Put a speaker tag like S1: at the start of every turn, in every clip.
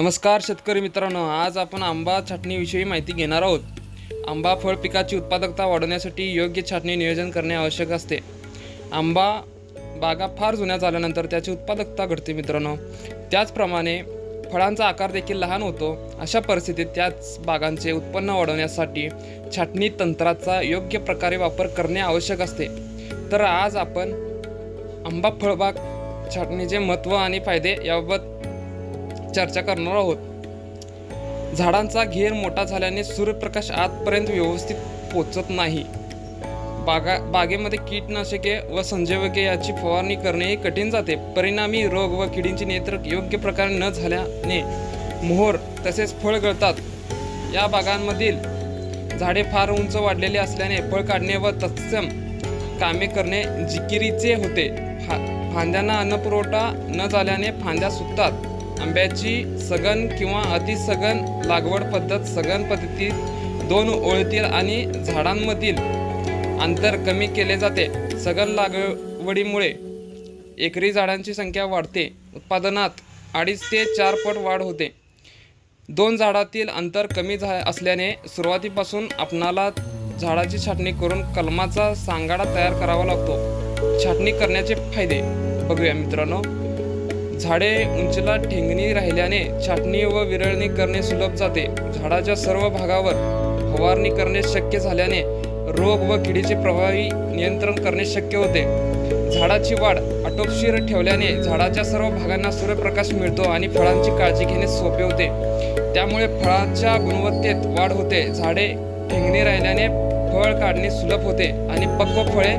S1: नमस्कार शेतकरी मित्रांनो आज आपण आंबा छाटणीविषयी माहिती घेणार आहोत. आंबा फळ पिकाची उत्पादकता वाढवण्यासाठी योग्य छाटणी नियोजन करणे आवश्यक असते. आंबा बागा फार जुन्या झाल्यानंतर त्याची उत्पादकता घडते मित्रांनो. त्याचप्रमाणे फळांचा आकार देखील लहान होतो. अशा परिस्थितीत त्याच बागांचे उत्पन्न वाढवण्यासाठी छाटणी तंत्राचा योग्य प्रकारे वापर करणे आवश्यक असते. तर आज आपण आंबा फळबाग छाटणीचे महत्त्व आणि फायदे याबाबत चर्चा करणार आहोत. झाडांचा घेर मोठा झाल्याने सूर्यप्रकाश आतपर्यंत व्यवस्थित पोचत नाही. बागा बागेमध्ये कीटनाशके व संजीवके याची फवारणी करणेही कठीण जाते. परिणामी रोग व किडींचे नेत्र योग्य प्रकारे न झाल्याने मोहर तसेच फळ गळतात. या बागांमधील झाडे फार उंच वाढलेले असल्याने फळ काढणे व तत्सम कामे करणे जिकिरीचे होते. फा फांद्यांना अन्नपुरवठा न झाल्याने फांद्या सुकतात. आंब्याची सघन किंवा अतिसघन लागवड पद्धत सघन पद्धतीत दोन ओळीतील आणि झाडांमधील अंतर कमी केले जाते. सघन लागवडीमुळे एकरी झाडांची संख्या वाढते. उत्पादनात अडीच ते चार पट वाढ होते. दोन झाडातील अंतर कमी झा असल्याने सुरुवातीपासून आपणाला झाडाची छाटणी करून कलमाचा सांगाडा तयार करावा लागतो. छाटणी करण्याचे फायदे बघूया मित्रांनो. झाडे उंचीला ठेंगणी राहिल्याने छाटणी व विरळणी करणे सुलभ जाते. झाडाच्या सर्व भागावर फवारणी करणे शक्य झाल्याने रोग व किडीचे प्रभावी नियंत्रण करणे शक्य होते. झाडाची वाढ आटोपशीर ठेवल्याने झाडाच्या सर्व भागांना सूर्यप्रकाश मिळतो आणि फळांची काळजी घेणे सोपे होते. त्यामुळे फळांच्या गुणवत्तेत वाढ होते. झाडे ठेंगणी राहिल्याने फळ काढणे सुलभ होते आणि पक्व फळे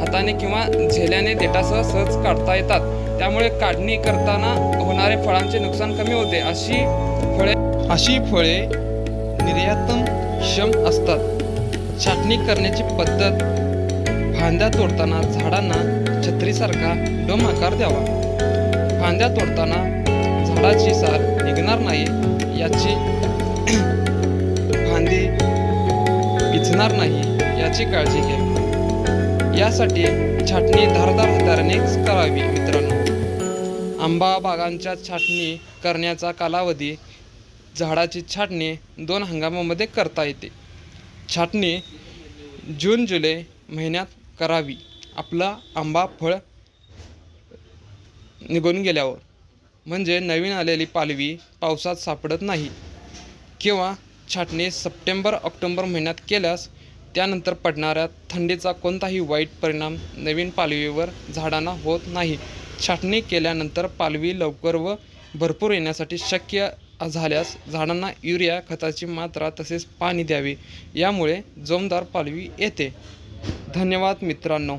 S1: हाताने किंवा झेल्याने देठासह सहज काढता येतात. त्यामुळे काढणी करताना होणारे फळांचे नुकसान कमी होते. अशी फळे अशी फळे निर्यातन क्षम असतात. छाटणी करण्याची पद्धत फांद्या तोडताना झाडांना छत्रीसारखा डोम आकार द्यावा. फांद्या तोडताना झाडाची सार निघणार नाही याची फांदी पिचणार नाही याची काळजी घ्यावी यासाठी छाटणी धारदार हातारानेच करावी मित्रांनो. आंबा बागांच्या छाटणी करण्याचा कालावधी झाडाची छाटणी दोन हंगामामध्ये करता येते. छाटणी जून जुलै महिन्यात करावी. आपला आंबा फळ निघून गेल्यावर म्हणजे नवीन आलेली पालवी पावसात सापडत नाही किंवा छाटणी सप्टेंबर ऑक्टोबर महिन्यात केल्यास त्यानंतर पडणाऱ्या थंडीचा कोणताही वाईट परिणाम नवीन पालवीवर झाडांना होत नाही. छाटणी केल्यानंतर पालवी लवकर व भरपूर येण्यासाठी शक्य झाल्यास झाडांना युरिया खताची मात्रा तसेच पाणी द्यावे. यामुळे जोमदार पालवी येते. धन्यवाद मित्रांनो.